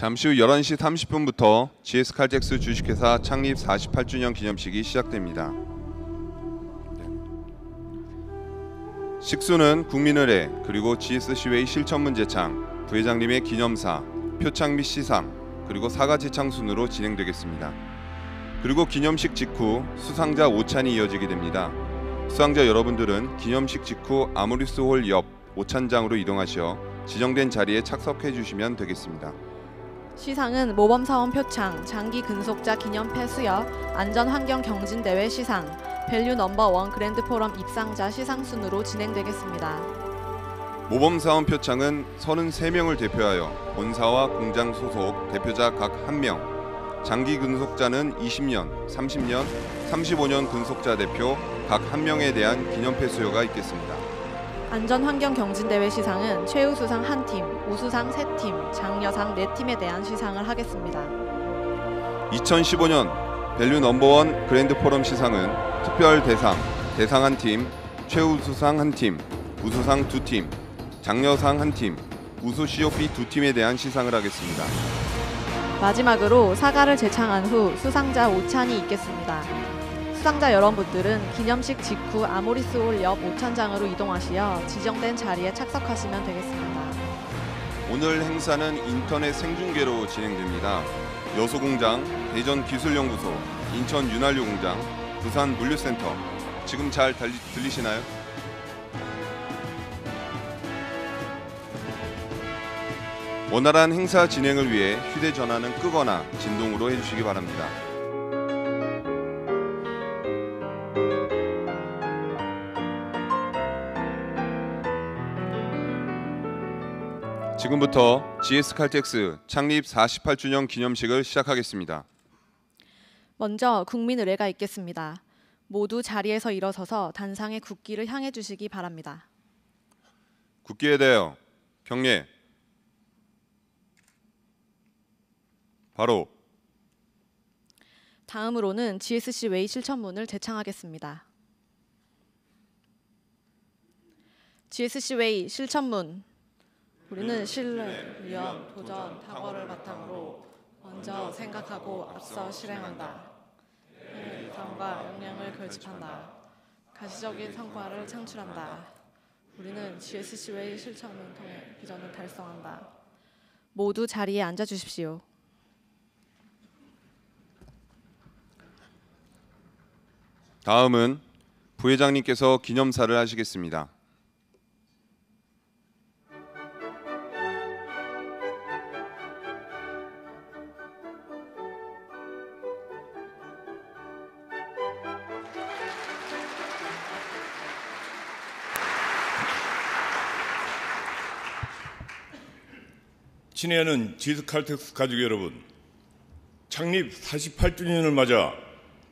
잠시 후 11시 30분부터 GS 칼텍스 주식회사 창립 48주년 기념식이 시작됩니다. 네. 식수는 국민의례 그리고 GS 시웨이 실천문 제창, 부회장님의 기념사, 표창 및 시상 그리고 사과 제창 순으로 진행되겠습니다. 그리고 기념식 직후 수상자 오찬이 이어지게 됩니다. 수상자 여러분들은 기념식 직후 아모리스 홀 옆 오찬장으로 이동하셔 지정된 자리에 착석해 주시면 되겠습니다. 시상은 모범사원 표창, 장기 근속자 기념패 수여, 안전환경 경진대회 시상, 밸류 넘버원 그랜드 포럼 입상자 시상 순으로 진행되겠습니다. 모범사원 표창은 33명을 대표하여 본사와 공장 소속 대표자 각 1명, 장기 근속자는 20년, 30년, 35년 근속자 대표 각 1명에 대한 기념패 수여가 있겠습니다. 안전환경 경진대회 시상은 최우수상 한 팀, 우수상 세 팀, 장려상 네 팀에 대한 시상을 하겠습니다. 2015년 밸류 넘버원 그랜드 포럼 시상은 특별 대상, 대상 한 팀, 최우수상 한 팀, 우수상 두 팀, 장려상 한 팀, 우수 COP 두 팀에 대한 시상을 하겠습니다. 마지막으로 사과를 제창한 후 수상자 오찬이 있겠습니다. 수상자 여러분들은 기념식 직후 아모리스 홀 옆 오찬장으로 이동하시어 지정된 자리에 착석하시면 되겠습니다. 오늘 행사는 인터넷 생중계로 진행됩니다. 여소공장, 대전기술연구소, 인천 윤활유 공장, 부산 물류센터 지금 잘 달리, 들리시나요? 원활한 행사 진행을 위해 휴대전화는 끄거나 진동으로 해주시기 바랍니다. 지금부터 GS 칼텍스 창립 48주년 기념식을 시작하겠습니다. 먼저 국민 의례가 있겠습니다. 모두 자리에서 일어서서 단상의 국기를 향해 주시기 바랍니다. 국기에 대하여 경례. 바로 다음으로는 GSC 웨이 실천문을 제창하겠습니다. GSC 웨이 실천문 우리는 신뢰, 위험, 도전, 탁월을 바탕으로 먼저 생각하고 앞서 실행한다. 위상과 역량을 결집한다. 가시적인 성과를 창출한다. 우리는 GSC 웨이 실천을 통해 비전을 달성한다. 모두 자리에 앉아 주십시오. 다음은 부회장님께서 기념사를 하시겠습니다. 친애하는 지스칼텍스 가족 여러분, 창립 48주년을 맞아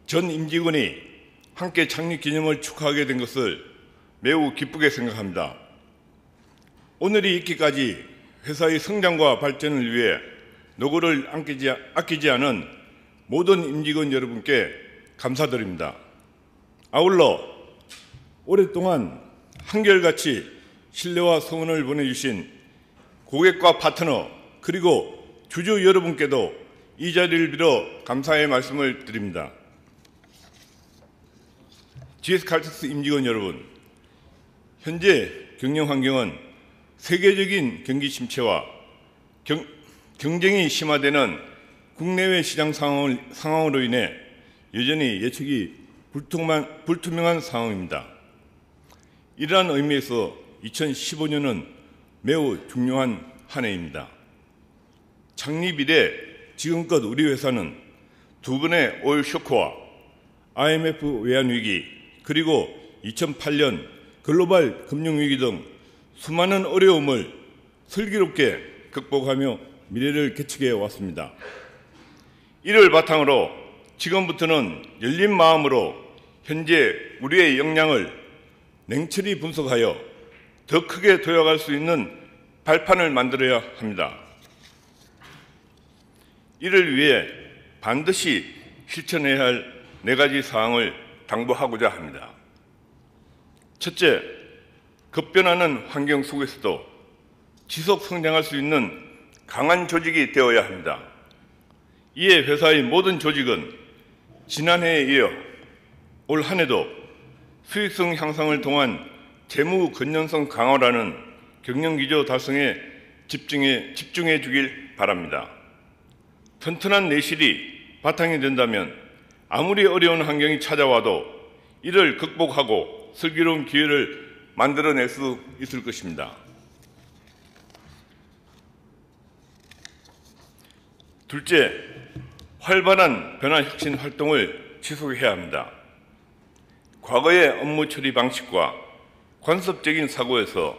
전 임직원이 함께 창립 기념을 축하하게 된 것을 매우 기쁘게 생각합니다. 오늘이 있기까지 회사의 성장과 발전을 위해 노고를 아끼지, 아끼지 않은 모든 임직원 여러분께 감사드립니다. 아울러 오랫동안 한결같이 신뢰와 소원을 보내주신 고객과 파트너 그리고 주주 여러분께도 이 자리를 빌어 감사의 말씀을 드립니다. GS 칼텍스 임직원 여러분, 현재 경영 환경은 세계적인 경기 침체와 경, 경쟁이 심화되는 국내외 시장 상황을, 상황으로 인해 여전히 예측이 불투명한, 불투명한 상황입니다. 이러한 의미에서 2015년은 매우 중요한 한 해입니다. 창립 이래 지금껏 우리 회사는 두 번의 오일 쇼크와 IMF 외환 위기 그리고 2008년 글로벌 금융위기 등 수많은 어려움을 슬기롭게 극복하며 미래를 개척해 왔습니다. 이를 바탕으로 지금부터는 열린 마음으로 현재 우리의 역량을 냉철히 분석하여 더 크게 도약할 수 있는 발판을 만들어야 합니다. 이를 위해 반드시 실천해야 할 네 가지 사항을 당부하고자 합니다. 첫째, 급변하는 환경 속에서도 지속 성장할 수 있는 강한 조직이 되어야 합니다. 이에 회사의 모든 조직은 지난해에 이어 올 한 해도 수익성 향상을 통한 재무 건전성 강화라는 경영기조 달성에 집중해, 집중해 주길 바랍니다. 튼튼한 내실이 바탕이 된다면 아무리 어려운 환경이 찾아와도 이를 극복하고 슬기로운 기회를 만들어낼 수 있을 것입니다. 둘째, 활발한 변화 혁신 활동을 지속해야 합니다. 과거의 업무 처리 방식과 관습적인 사고에서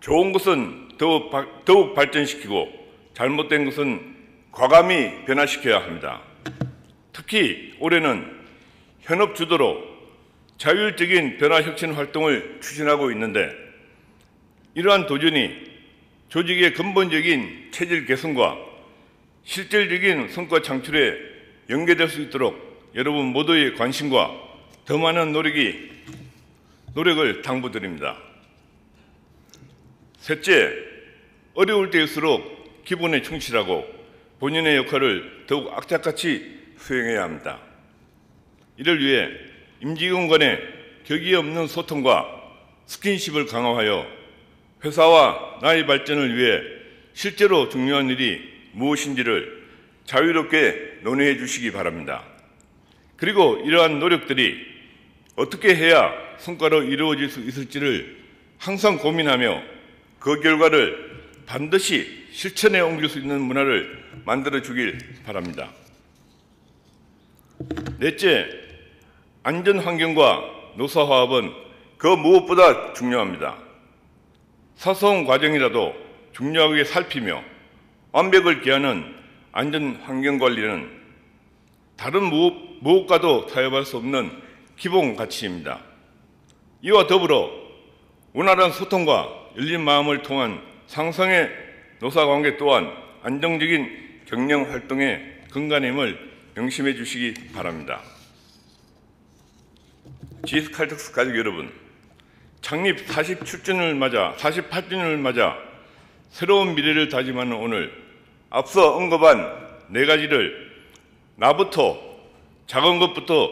좋은 것은 더욱, 바, 더욱 발전시키고 잘못된 것은 과감히 변화시켜야 합니다. 특히 올해는 현업 주도로 자율적인 변화 혁신 활동을 추진하고 있는데 이러한 도전이 조직의 근본적인 체질 개선과 실질적인 성과 창출에 연계될 수 있도록 여러분 모두의 관심과 더 많은 노력이 노력을 당부드립니다. 셋째, 어려울 때일수록 기본에 충실하고 본인의 역할을 더욱 악착같이 수행해야 합니다. 이를 위해 임직원 간의 격이 없는 소통과 스킨십을 강화하여 회사와 나의 발전을 위해 실제로 중요한 일이 무엇인지를 자유롭게 논의해 주시기 바랍니다. 그리고 이러한 노력들이 어떻게 해야 성과로 이루어질 수 있을지를 항상 고민하며 그 결과를 반드시 실천에 옮길 수 있는 문화를 만들어 주길 바랍니다. 넷째, 안전 환경과 노사 화합은 그 무엇보다 중요합니다. 사소한 과정이라도 중요하게 살피며 완벽을 기하는 안전 환경 관리는 다른 무엇, 무엇과도 타협할 수 없는 기본 가치입니다. 이와 더불어 원활한 소통과 열린 마음을 통한 상성의 노사관계 또한 안정적인 경영 활동의 근간임을 명심해 주시기 바랍니다. GS 칼텍스 가족 여러분, 창립 47주년을 맞아 48주년을 맞아 새로운 미래를 다짐하는 오늘 앞서 언급한 네 가지를 나부터 작은 것부터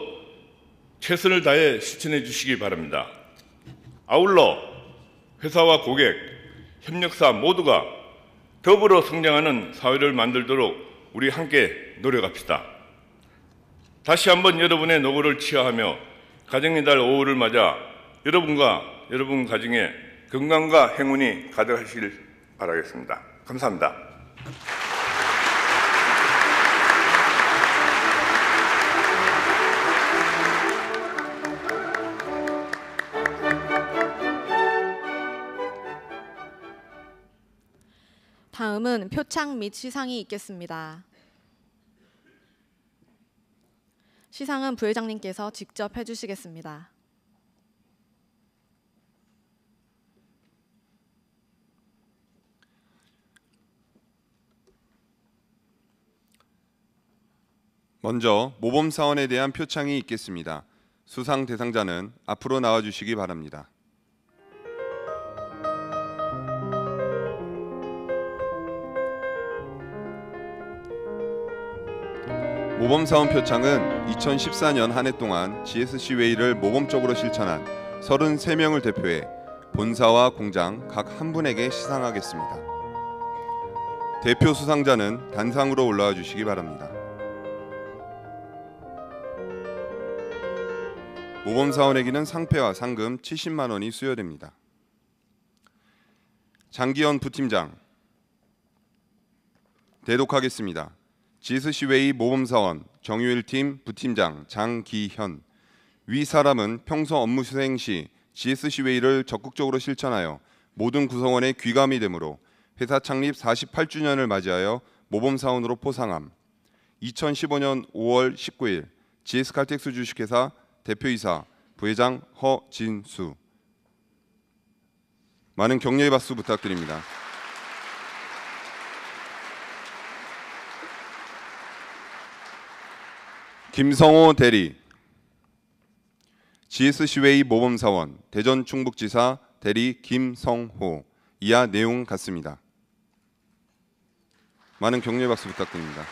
최선을 다해 실천해 주시기 바랍니다. 아울러 회사와 고객, 협력사 모두가 더불어 성장하는 사회를 만들도록 우리 함께 노력합시다. 다시 한번 여러분의 노고를 치하하며 가정의 달 5월을 맞아 여러분과 여러분 가정에 건강과 행운이 가득하시길 바라겠습니다. 감사합니다. 다음은 표창 및 시상이 있겠습니다. 시상은 부회장님께서 직접 해주시겠습니다. 먼저 모범 사원에 대한 표창이 있겠습니다. 수상 대상자는 앞으로 나와 주시기 바랍니다. 모범 사원 표창은 2014년 한 해 동안 GSC 웨이를 모범적으로 실천한 33명을 대표해 본사와 공장 각 한 분에게 시상하겠습니다. 대표 수상자는 단상으로 올라와 주시기 바랍니다. 모범 사원에게는 상패와 상금 70만 원이 수여됩니다. 장기현 부팀장 대독하겠습니다. GSC웨이 모범사원 정유일팀 부팀장 장기현. 위 사람은 평소 업무 수행 시 GSC웨이를 적극적으로 실천하여 모든 구성원의 귀감이 되므로 회사 창립 48주년을 맞이하여 모범사원으로 포상함. 2015년 5월 19일 GS칼텍스 주식회사 대표이사 부회장 허진수. 많은 격려의 박수 부탁드립니다. 김성호 대리 GSC웨이 모범사원 대전 충북지사 대리 김성호 이하 내용 같습니다. 많은 격려의 박수 부탁드립니다.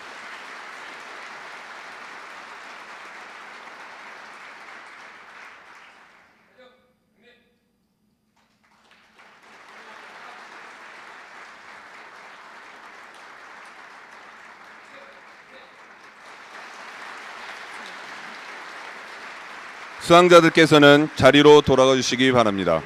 수상자들께서는 자리로 돌아가 주시기 바랍니다.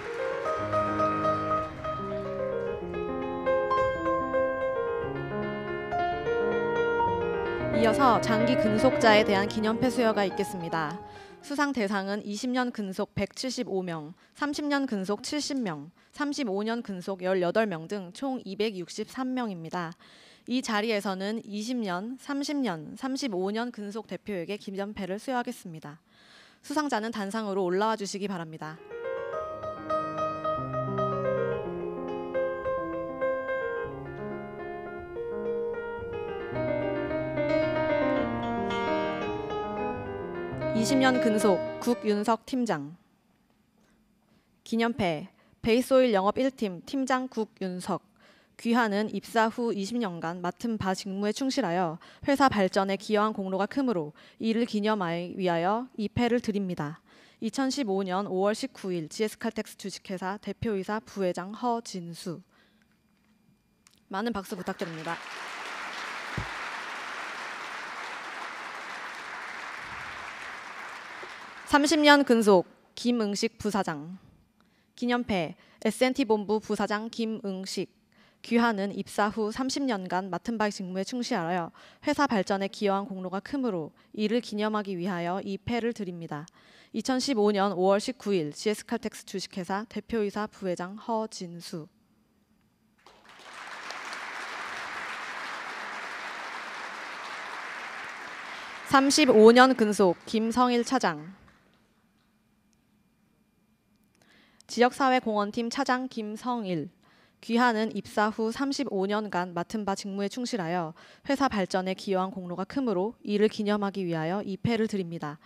이어서 장기 근속자에 대한 기념패 수여가 있겠습니다. 수상 대상은 20년 근속 175명, 30년 근속 70명, 35년 근속 18명 등 총 263명입니다. 이 자리에서는 20년, 30년, 35년 근속 대표에게 기념패를 수여하겠습니다. 수상자는 단상으로 올라와 주시기 바랍니다. (20년) 근속 국윤석 팀장 기념패 베이스오일 영업 1팀 팀장 국윤석 귀하는 입사 후 20년간 맡은 바 직무에 충실하여 회사 발전에 기여한 공로가 크므로 이를 기념하기 위하여 이 패를 드립니다. 2015년 5월 19일 GS칼텍스 주식회사 대표이사 부회장 허진수 많은 박수 부탁드립니다. (30년) 근속 김응식 부사장 기념패 S&T 본부 부사장 김응식 귀하는 입사 후 30년간 맡은 바 직무에 충실하여 회사 발전에 기여한 공로가 크므로 이를 기념하기 위하여 이 패를 드립니다. 2015년 5월 19일 GS칼텍스 주식회사 대표이사 부회장 허진수. (35년) 근속 김성일 차장. 지역사회공헌팀 차장 김성일 귀하는 입사 후 35년간 맡은 바 직무에 충실하여 회사 발전에 기여한 공로가 크므로 이를 기념하기 위하여 이 패를 드립니다.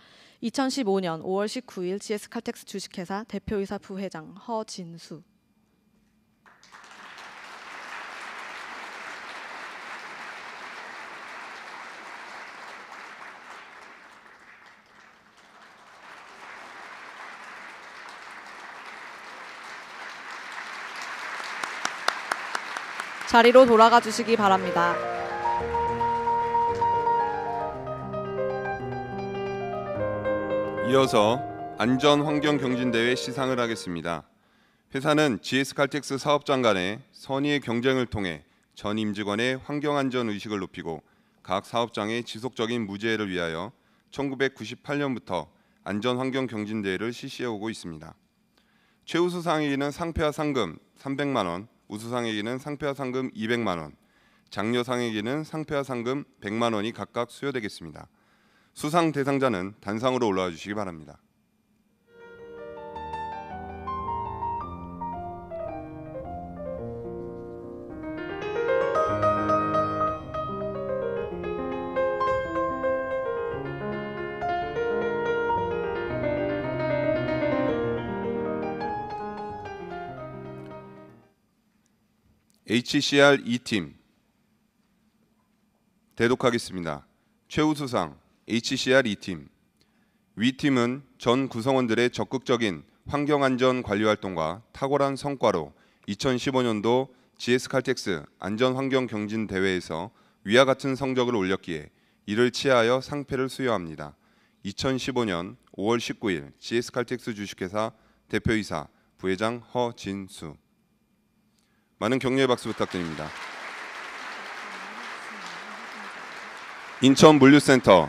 2015년 5월 19일 GS칼텍스 주식회사 대표이사 부회장 허진수 자리로 돌아가 주시기 바랍니다. 이어서 안전환경경진대회 시상을 하겠습니다. 회사는 GS칼텍스 사업장 간의 선의의 경쟁을 통해 전 임직원의 환경안전 의식을 높이고 각 사업장의 지속적인 무제해를 위하여 1998년부터 안전환경경진대회를 실시해 오고 있습니다. 최우수상에게는 상패와 상금 300만 원, 우수상에게는 상패와 상금 200만 원, 장려상에게는 상패와 상금 100만 원이 각각 수여되겠습니다. 수상 대상자는 단상으로 올라와 주시기 바랍니다. HCR 2팀 대독하겠습니다. 최우수상 HCR 2팀 위팀은 전 구성원들의 적극적인 환경안전 관리 활동과 탁월한 성과로 2015년도 GS칼텍스 안전환경 경진 대회에서 위와 같은 성적을 올렸기에 이를 치하여 상패를 수여합니다. 2015년 5월 19일 GS칼텍스 주식회사 대표이사 부회장 허진수 많은 격려의 박수 부탁드립니다. 인천 물류센터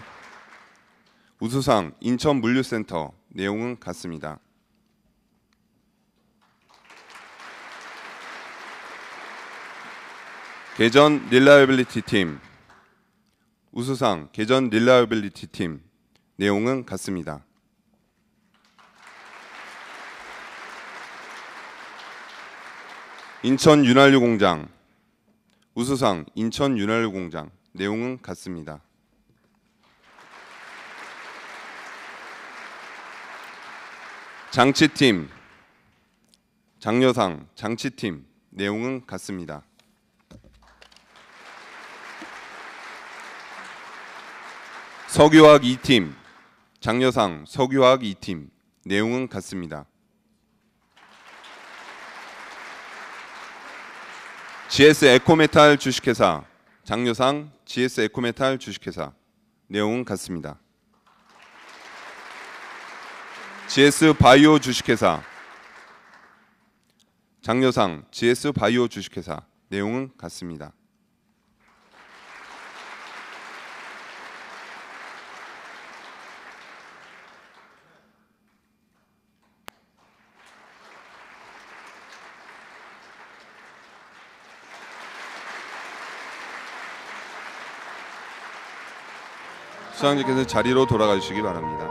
우수상 인천 물류센터 내용은 같습니다. 개전 릴라이빌리티 팀 우수상 개전 릴라이빌리티 팀 내용은 같습니다. 인천 윤활유 공장 우수상 인천 윤활유 공장 내용은 같습니다. 장치팀 장려상 장치팀 내용은 같습니다. 석유화학 2팀 장려상 석유화학 2팀 내용은 같습니다. GS 에코메탈 주식회사 장려상 GS 에코메탈 주식회사 내용은 같습니다. GS 바이오 주식회사 장려상 GS 바이오 주식회사 내용은 같습니다. 수상자께서 자리로 돌아가 주시기 바랍니다.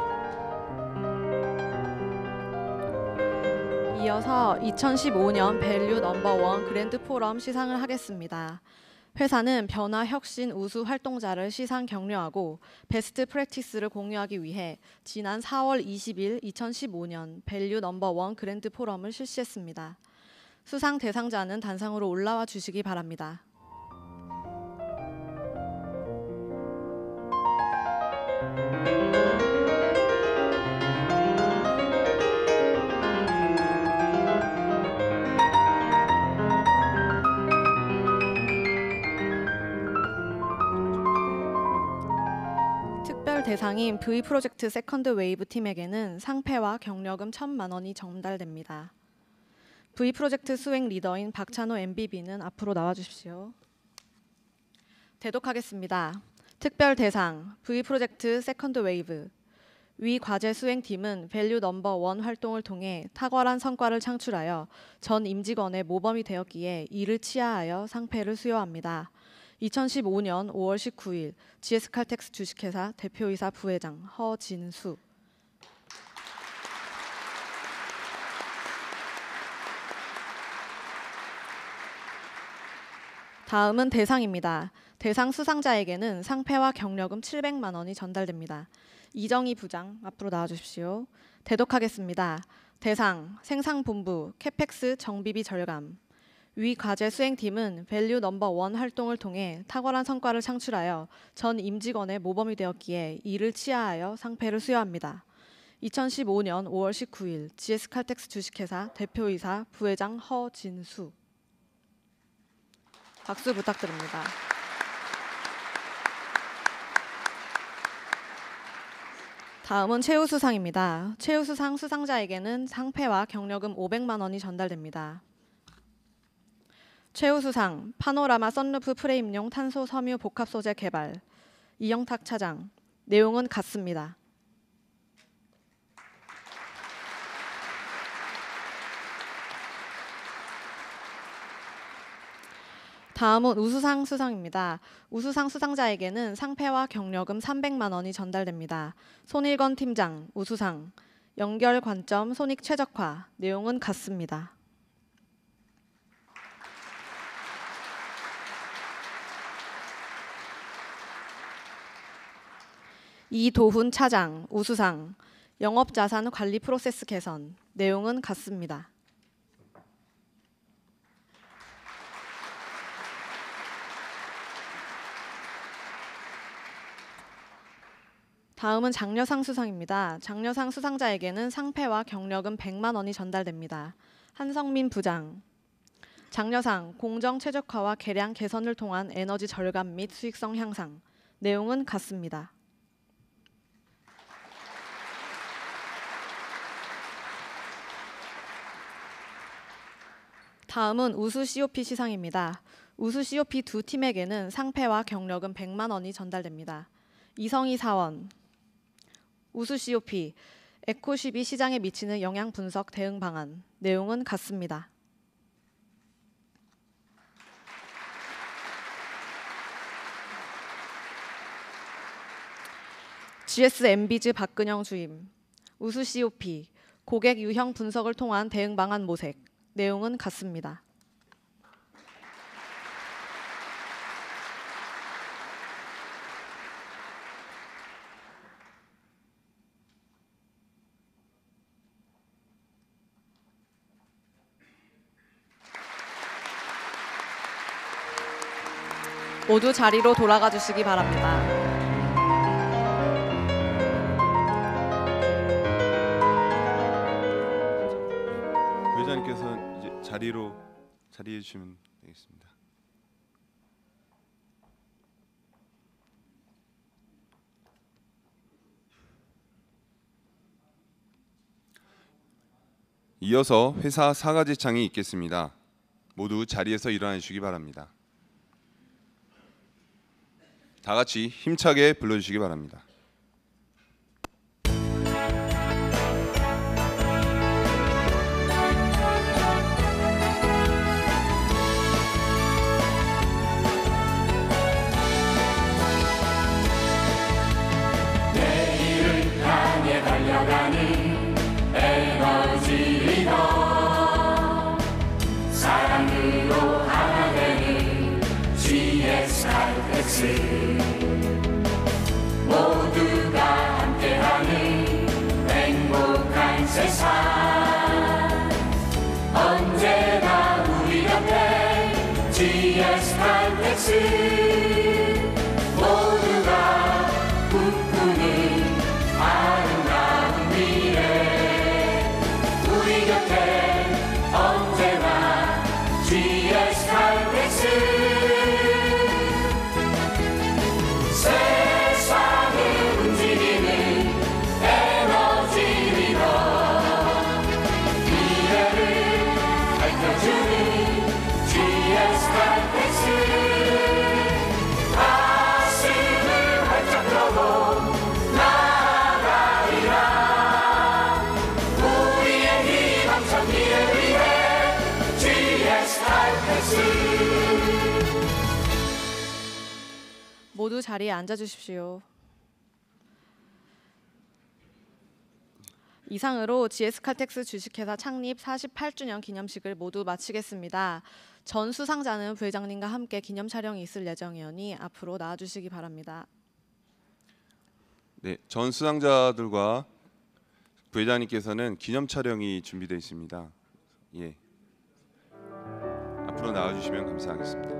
이어서 2015년 밸류 넘버원 그랜드 포럼 시상을 하겠습니다. 회사는 변화 혁신 우수 활동자를 시상 격려하고 베스트 프랙티스를 공유하기 위해 지난 4월 20일 2015년 밸류 넘버원 그랜드 포럼을 실시했습니다. 수상 대상자는 단상으로 올라와 주시기 바랍니다. 대상인 V 프로젝트 세컨드 웨이브 팀에게는 상패와 격려금 1천만 원이 전달됩니다. V 프로젝트 수행 리더인 박찬호 MBB는 앞으로 나와 주십시오. 대독하겠습니다. 특별 대상 V 프로젝트 세컨드 웨이브 위 과제 수행팀은 밸류 넘버 원 활동을 통해 탁월한 성과를 창출하여 전 임직원의 모범이 되었기에 이를 치하하여 상패를 수여합니다. 2015년 5월 19일 GS칼텍스 주식회사 대표이사 부회장 허진수 다음은 대상입니다. 대상 수상자에게는 상패와 격려금 700만 원이 전달됩니다. 이정희 부장 앞으로 나와 주십시오. 대독하겠습니다. 대상 생산본부 캐펙스 정비비 절감 위 과제 수행팀은 밸류 넘버 원 활동을 통해 탁월한 성과를 창출하여 전 임직원의 모범이 되었기에 이를 치하하여 상패를 수여합니다. 2015년 5월 19일 GS칼텍스 주식회사 대표이사 부회장 허진수 박수 부탁드립니다. 다음은 최우수상입니다. 최우수상 수상자에게는 상패와 격려금 500만 원이 전달됩니다. 최우수상 파노라마 썬루프 프레임용 탄소 섬유 복합 소재 개발 이영탁 차장 내용은 같습니다. 다음은 우수상 수상입니다. 우수상 수상자에게는 상패와 격려금 300만 원이 전달됩니다. 손일건 팀장 우수상 연결 관점 손익 최적화 내용은 같습니다. 이도훈 차장 우수상 영업자산 관리 프로세스 개선 내용은 같습니다. 다음은 장려상 수상입니다. 장려상 수상자에게는 상패와 격려금 100만 원이 전달됩니다. 한성민 부장 장려상 공정 최적화와 개량 개선을 통한 에너지 절감 및 수익성 향상 내용은 같습니다. 다음은 우수 COP 시상입니다. 우수 COP 두 팀에게는 상패와 격려금 100만 원이 전달됩니다. 이성희 사원 우수 COP 에코쉽이 시장에 미치는 영향 분석 대응 방안 내용은 같습니다. GS 엠비즈 박근영 주임 우수 COP 고객 유형 분석을 통한 대응 방안 모색 내용은 같습니다. 모두 자리로 돌아가 주시기 바랍니다. 자리로 자리해 주시면 되겠습니다. 이어서 회사 사과제창이 있겠습니다. 모두 자리에서 일어나 주시기 바랍니다. 다 같이 힘차게 불러 주시기 바랍니다. 자리에 앉아 주십시오. 이상으로 GS 칼텍스 주식회사 창립 48주년 기념식을 모두 마치겠습니다. 전 수상자는 부회장님과 함께 기념 촬영이 있을 예정이오니 앞으로 나와 주시기 바랍니다. 네, 전 수상자들과 부회장님께서는 기념 촬영이 준비되어 있습니다. 예. 앞으로 나와 주시면 감사하겠습니다.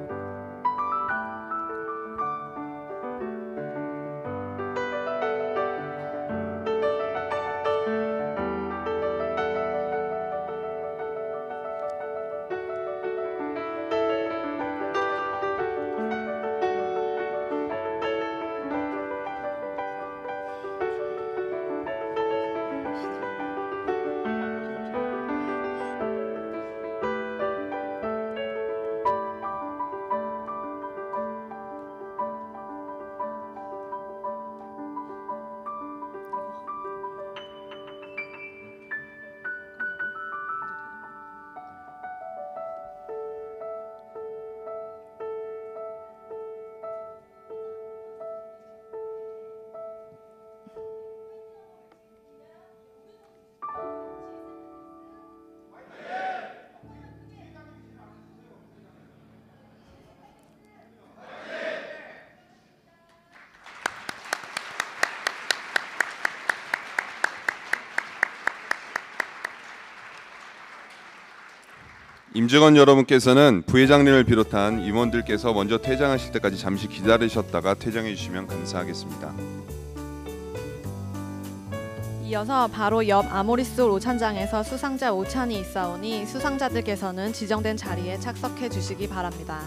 임직원 여러분께서는 부회장님을 비롯한 임원들께서 먼저 퇴장하실 때까지 잠시 기다리셨다가 퇴장해 주시면 감사하겠습니다. 이어서 바로 옆 아모리스홀 오찬장에서 수상자 오찬이 있사오니 수상자들께서는 지정된 자리에 착석해 주시기 바랍니다.